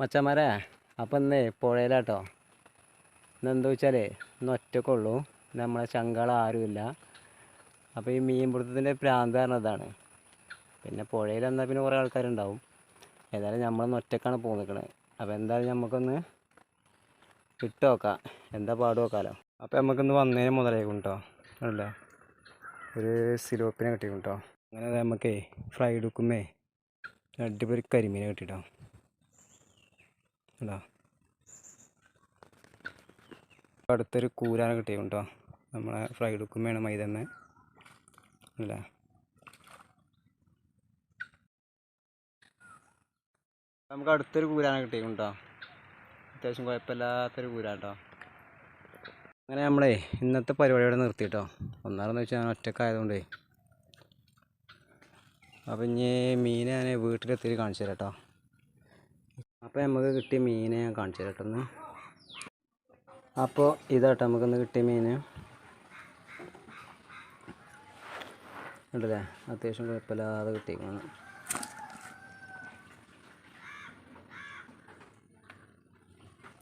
മച്ചന്മാരെ അപ്പം ഇന്നേ പുഴയിലാട്ടോ ഇന്നെന്താ വെച്ചാലേ ഇന്ന് ഒറ്റക്കുള്ളൂ നമ്മളെ ചങ്കാള ആരുമില്ല അപ്പോൾ ഈ മീൻപിടുത്തത്തിന്റെ പ്രാന്ത് കാരണതാണ് പിന്നെ പുഴയിൽ എന്നാൽ പിന്നെ കുറേ ആൾക്കാരുണ്ടാവും. ഏതായാലും നമ്മളൊന്ന് ഒറ്റക്കാണ് പോന്നിക്കണത് അപ്പോൾ എന്തായാലും നമുക്കൊന്ന് ഇട്ട് നോക്കാം. എന്താ പാട് നോക്കാമല്ലോ അപ്പോൾ നമുക്കിന്ന് വന്നതിന് മുതലായിരിക്കും കേട്ടോ അല്ല? ഒരു സിലോപ്പിനെ കിട്ടിയിരിക്കും കേട്ടോ അങ്ങനെ നമുക്കേ ഫ്രൈ എടുക്കുമേ അടിപൊളി കരിമീനെ കിട്ടിട്ടോ. കേട്ടോ അടുത്തൊരു കൂരാനെ കിട്ടിയിട്ടുണ്ട് കേട്ടോ. നമ്മളെ ഫ്രൈ മൈദ തന്നെ. അല്ല? നമുക്ക് അടുത്തൊരു കൂരാന കിട്ടിയേക്കും കേട്ടോ. അത്യാവശ്യം കുഴപ്പമില്ലാത്തൊരു കൂരാ കേട്ടോ. അങ്ങനെ നമ്മളെ ഇന്നത്തെ പരിപാടിയോടെ നിർത്തി കേട്ടോ. ഒന്നാറെന്ന് വെച്ചാൽ ഞാൻ ഒറ്റക്കായതുകൊണ്ടേ. അപ്പം ഇനി മീനെ ഞാൻ വീട്ടിലെത്തി കാണിച്ചു തരാം കേട്ടോ. അപ്പോൾ നമുക്ക് കിട്ടിയ മീനെ ഞാൻ കാണിച്ചു തരട്ടെന്ന് അപ്പോൾ ഇതാട്ടോ നമുക്കൊന്ന് കിട്ടിയ മീൻ ഉണ്ടല്ലേ അത്യാവശ്യം കുഴപ്പമില്ലാതെ കിട്ടിയേക്കണം